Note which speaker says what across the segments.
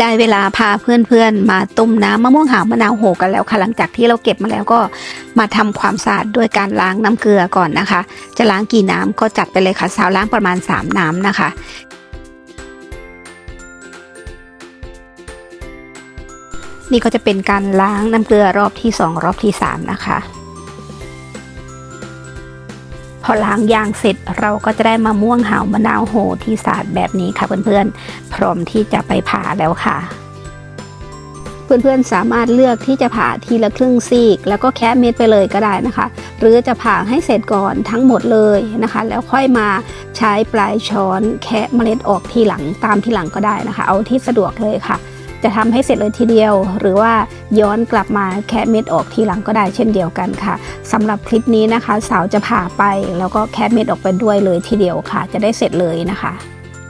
Speaker 1: ได้เวลาพาเพื่อนๆ มาต้มน้ำมะม่วงหาวมะนาวโหกันแล้วค่ะหลังจากที่เราเก็บมาแล้วก็มาทำความสะอาดด้วยการล้างน้ำเกลือก่อนนะคะ จะล้างกี่น้ำก็จัดไปเลยค่ะสาวล้างประมาณ 3 น้ำนะคะนี่ก็จะเป็นการล้างน้ำเกลือรอบที่ 2 รอบที่ 3 นะคะ พอล้างยางเสร็จเราก็จะได้มะม่วงหาวมะนาวโหที่สะอาดแบบนี้ค่ะเพื่อนๆ พร้อมที่จะไปผ่าแล้วค่ะเพื่อนๆ สามารถเลือกที่จะผ่าทีละครึ่งซีก แล้วก็แคะเม็ดไปเลยก็ได้นะคะ หรือจะผ่าให้เสร็จก่อนทั้งหมดเลยนะคะ แล้วค่อยมาใช้ปลายช้อนแคะเมล็ดออกทีหลังตามทีหลังก็ได้นะคะ เอาที่สะดวกเลยค่ะ จะทำให้เสร็จเลยทีเดียว หรือว่าย้อนกลับมาแคะเม็ดออกทีหลังก็ได้เช่นเดียวกันค่ะสำหรับคลิปนี้นะคะ สาวจะผ่าไปแล้วก็แคะเม็ดออกไปด้วยเลยทีเดียวค่ะ จะได้เสร็จเลยนะคะ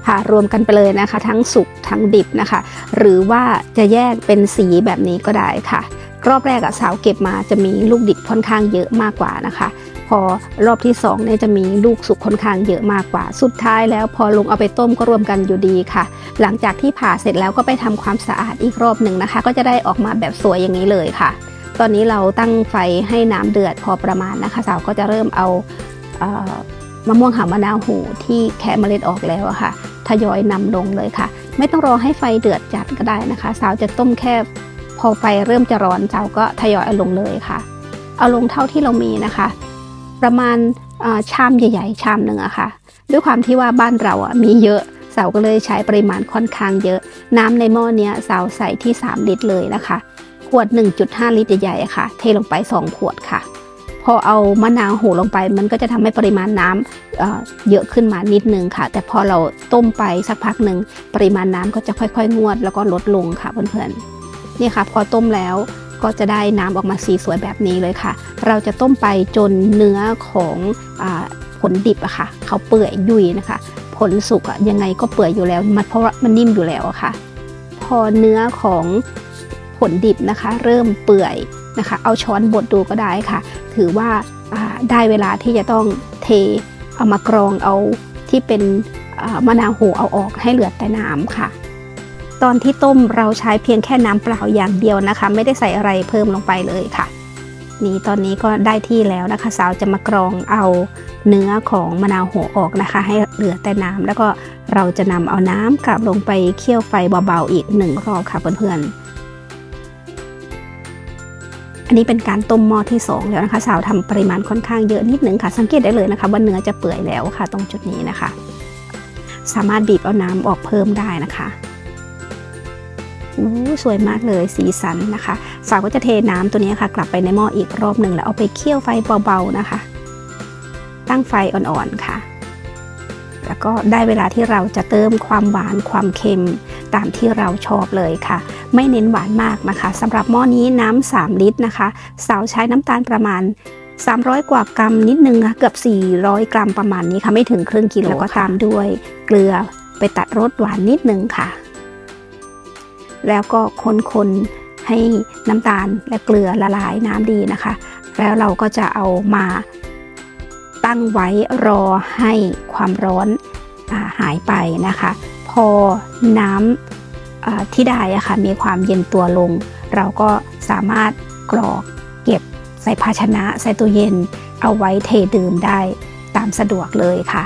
Speaker 1: ผ่ารวมกันไปเลยนะคะ ทั้งสุกทั้งดิบนะคะ หรือว่าจะแยกเป็นสีแบบนี้ก็ได้ค่ะ รอบแรกอะสาวเก็บมาจะมีลูกดิบค่อนข้างเยอะมากกว่านะคะ พอรอบที่2เนี่ยจะมีลูกสุกค่อนข้างเยอะมากกว่า สุดท้ายแล้วพอลงเอาไปต้มก็รวมกันอยู่ดีค่ะ หลังจากที่ผ่าเสร็จแล้วก็ไปทำความสะอาดอีกรอบหนึ่งนะคะ ก็จะได้ออกมาแบบสวยอย่างนี้เลยค่ะ ตอนนี้เราตั้งไฟให้น้ำเดือดพอประมาณนะคะ สาวก็จะเริ่มเอาเอ่อมะม่วงหามะนาวหูที่แคะเมล็ดออกแล้วค่ะทยอยนำลงเลยค่ะ ไม่ต้องรอให้ไฟเดือดจัดก็ได้นะคะ สาวจะต้มแค่พอไฟเริ่มจะร้อนสาวก็ทยอยเอาลงเลยค่ะ เอาลงเท่าที่เรามีนะคะ ประมาณชามใหญ่ ๆ ชามหนึ่งอะค่ะ ด้วยความที่ว่าบ้านเราอะมีเยอะสาวก็เลยใช้ปริมาณค่อนข้างเยอะ น้ำในหม้อเนี้ยสาวใส่ที่ 3 ลิตรเลยนะคะ ขวด 1.5 ลิตรใหญ่ๆค่ะ เทลงไป 2 ขวดค่ะ พอเอามะนาวโหลงไป มันก็จะทำให้ปริมาณน้ำเอ่อเยอะขึ้นมานิดนึงค่ะ แต่พอเราต้มไปสักพักหนึ่งปริมาณน้ำก็จะค่อยๆ งวดแล้วก็ลดลงค่ะเพื่อนๆนี่ค่ะ พอต้มแล้ว ก็จะได้น้ำออกมาสีสวยแบบนี้เลยค่ะ เราจะต้มไปจนเนื้อของอผลดิบอะค่ะเขาเปื่อยยุ่ยนะคะ ผลสุกอะยังไงก็เปื่อยอยู่แล้วมันเพราะมันนิ่มอยู่แล้วอะค่ะ พอเนื้อของผลดิบนะคะ เริ่มเปื่อยนะคะ เอาช้อนบดดูก็ได้ค่ะ ถือว่าได้เวลาที่จะต้องเทเอามากรองเอาที่เป็นมะนาวโหเอาออกให้เหลือแต่น้ำค่ะ ตอนที่ต้มเราใช้เพียงแค่น้ำเปล่าอย่างเดียวนะคะ ไม่ได้ใส่อะไรเพิ่มลงไปเลยค่ะ นี่ตอนนี้ก็ได้ที่แล้วนะคะ สาวจะมากรองเอาเนื้อของมะนาวโหออกนะคะ ให้เหลือแต่น้ำแล้วก็เราจะนำเอาน้ำกลับลงไปเคี่ยวไฟเบาๆอีกหนึ่งรอบค่ะเพื่อนๆอันนี้เป็นการต้มหม้อที่ 2 แล้วนะคะสาวทำปริมาณค่อนข้างเยอะนิดหนึ่งค่ะ สังเกตได้เลยนะคะ ว่าเนื้อจะเปื่อยแล้วค่ะ ตรงจุดนี้นะคะ สามารถบีบเอาน้ำออกเพิ่มได้นะคะ สวยมากเลยสีสันนะคะ สาวก็จะเทน้ำตัวนี้ค่ะ กลับไปในหม้ออีกรอบหนึ่งแล้วเอาไปเคี่ยวไฟเบาๆนะคะ ตั้งไฟอ่อนๆค่ะ แล้วก็ได้เวลาที่เราจะเติมความหวานความเค็มตามที่เราชอบเลยค่ะ ไม่เน้นหวานมากนะคะสำหรับหม้อนี้น้ำ3ลิตรนะคะ สาวใช้น้ำตาลประมาณ300 กว่ากรัมนิดนึงค่ะเกือบ 400 กรัมประมาณนี้ค่ะ ไม่ถึงครึ่งกิโลแล้วก็ตามด้วยเกลือไปตัดรสหวานนิดนึงค่ะ แล้วก็คนๆให้น้ำตาลและเกลือละลายน้ำดีนะคะ แล้วเราก็จะเอามาตั้งไว้รอให้ความร้อนอหายไปนะคะ พอน้ำที่ได้อะค่ะมีความเย็นตัวลง เราก็สามารถกรอกเก็บใส่ภาชนะใส่ตู้เย็น เอาไว้เทดื่มได้ตามสะดวกเลยค่ะ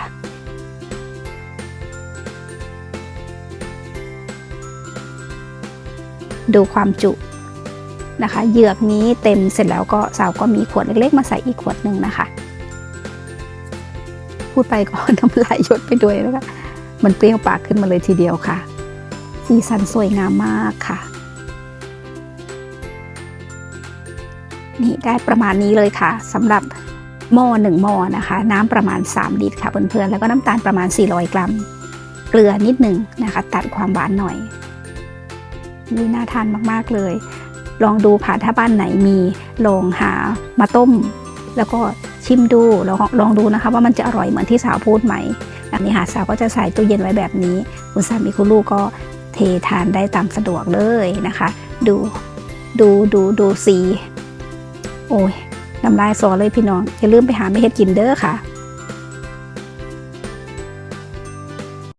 Speaker 1: ดูความจุนะคะเหยือกนี้เต็มเสร็จแล้วก็สาวก็มีขวดเล็กๆ มาใส่อีกขวดหนึ่งนะคะ พูดไปก็น้ำลายยดไปด้วยนะคะมันเปรี้ยวปากขึ้นมาเลยทีเดียวค่ะ สีสันสวยงามมากค่ะ นี่ได้ประมาณนี้เลยค่ะสำหรับหม้อหนึ่งหม้อนะคะ น้ำประมาณ 3 ลิตรค่ะเพื่อนๆแล้วก็น้ำตาลประมาณ 400 กรัม เกลือนิดหนึ่งนะคะ ตัดความหวานหน่อย นี่น่าทานมากๆเลย ลองดูค่ะถ้าบ้านไหนมีลองหามาต้ม แล้วก็ชิมดูลองลองดูนะคะ ว่ามันจะอร่อยเหมือนที่สาวพูดไหมแบบนี้ค่ะสาวก็จะใส่ตู้เย็นไว้แบบนี้ คุณสามีคุณลูกก็เททานได้ตามสะดวกเลยนะคะ ดูดูดูดูสี โอ้ยน้ำลายสอเลยพี่น้องอย่าลืมไปหาไม่เฮ็ดกินเด้อค่ะ